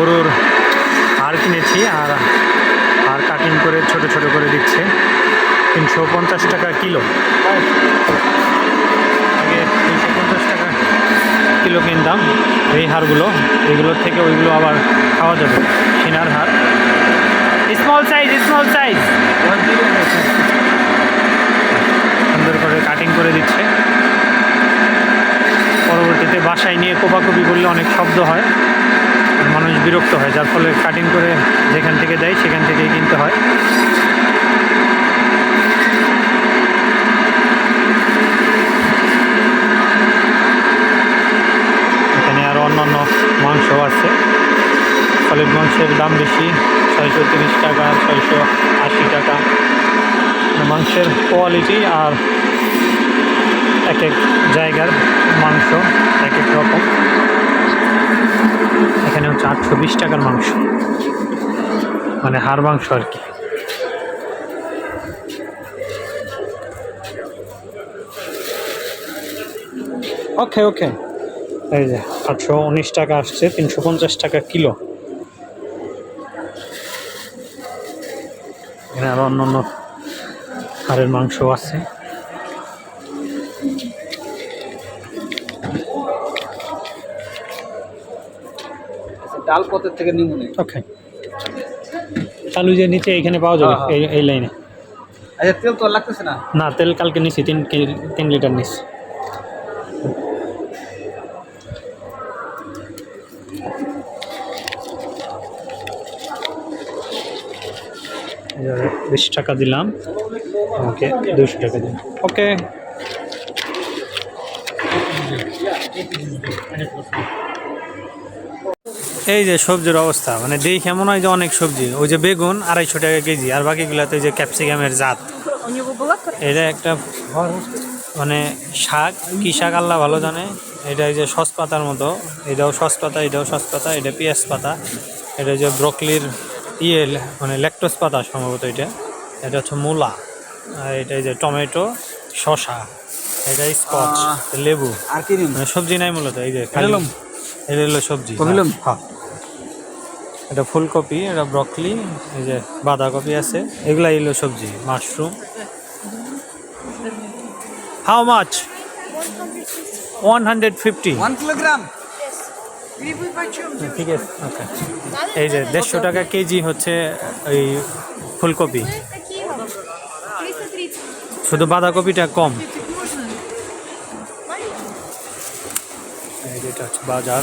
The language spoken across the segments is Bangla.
গরুর হাড় কিনেছি আর আর কাটিং করে ছোট ছোট করে দিচ্ছে। তিনশো পঞ্চাশ টাকা কিলো। আগে তিনশো পঞ্চাশ টাকা কিলো কিনতাম। এই হাড়গুলো, এগুলোর থেকে ওইগুলো আবার খাওয়া যাবে, সিনার হাড়। Small size small size. সুন্দর করে কাটিং করে দিচ্ছে। পরবর্তীতে বাসায় নিয়ে কোপাকুপি করলে অনেক শব্দ হয়। আর মানুষ বিরক্ত হয়, যার ফলে কাটিং করে যেখান থেকে দেয় সেখান থেকেই কিনতে হয়। এখানে আরও অন্যান্য মাংস আছে। সলিড মাংসের দাম বেশি, ছয়শো তিরিশ টাকা, ছয়শো আশি টাকা। মাংসের কোয়ালিটি আর এক এক জায়গার মাংস এক এক রকম। এখানে হচ্ছে আটশো বিশ টাকার মাংস। মানে হাড় মাংস আর কি। ওকে ওকে। এই যে আটশো উনিশ টাকা আসছে, তিনশো পঞ্চাশ টাকা কিলো। এখানে আরও অন্য হাড়ের মাংস আছে। ডাল পথের থেকে নিমুনে ওকে চালু যে নিচে এখানে পাওয়া যাবে হ্যাঁ, এই এই লাইনে আচ্ছা তেল তো লাগতেছে না? না তেল কালকে নিছি তিন তিন লিটার নিছি। বিশ টাকা দিলাম। ওকে দুশো টাকা দিলাম। ওকে। এই যে সবজির অবস্থা মানে দেই কেমন হয় যে অনেক সবজি। ওই যে বেগুন আড়াইশো টাকা কেজি আর বাকিগুলাতে যে ক্যাপসিকামের জাত। এটা একটা মানে শাক কি শাক আল্লাহ ভালো জানে? এটা এই যে সস পাতার মতো। এটাও সস পাতা এটাও সস পাতা এটা পেঁয়াজ পাতা এটা যে ব্রকলির ইয়ে মানে ল্যাকটোস পাতা সম্ভবত এটা। এটা হচ্ছে মূলা আর এটা এই যে টমেটো শশা এটা স্কচ লেবু। আর কি মানে সবজি নাই মূলত এই যে এটা সবজি। হ্যাঁ। এটা ফুলকপি এটা ব্রকলি এই যে বাঁধাকপি আছে। এগুলা এলো সবজি mushroom how much one hundred fifty one kilogram ঠিক আছে ওকে এই যে দেড়শো টাকা কেজি হচ্ছে এই ফুলকপি। শুধু বাঁধাকপিটা কম। বাজার।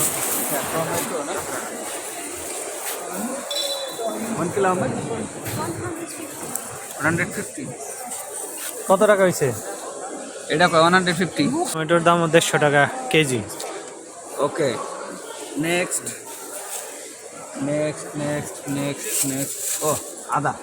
One kilo one hundred fifty কত টাকা হয়েছে এটা ওয়ান হান্ড্রেড ফিফটি টমেটোর দাম দেড়শো টাকা KG. Okay next next next next next ও আদা।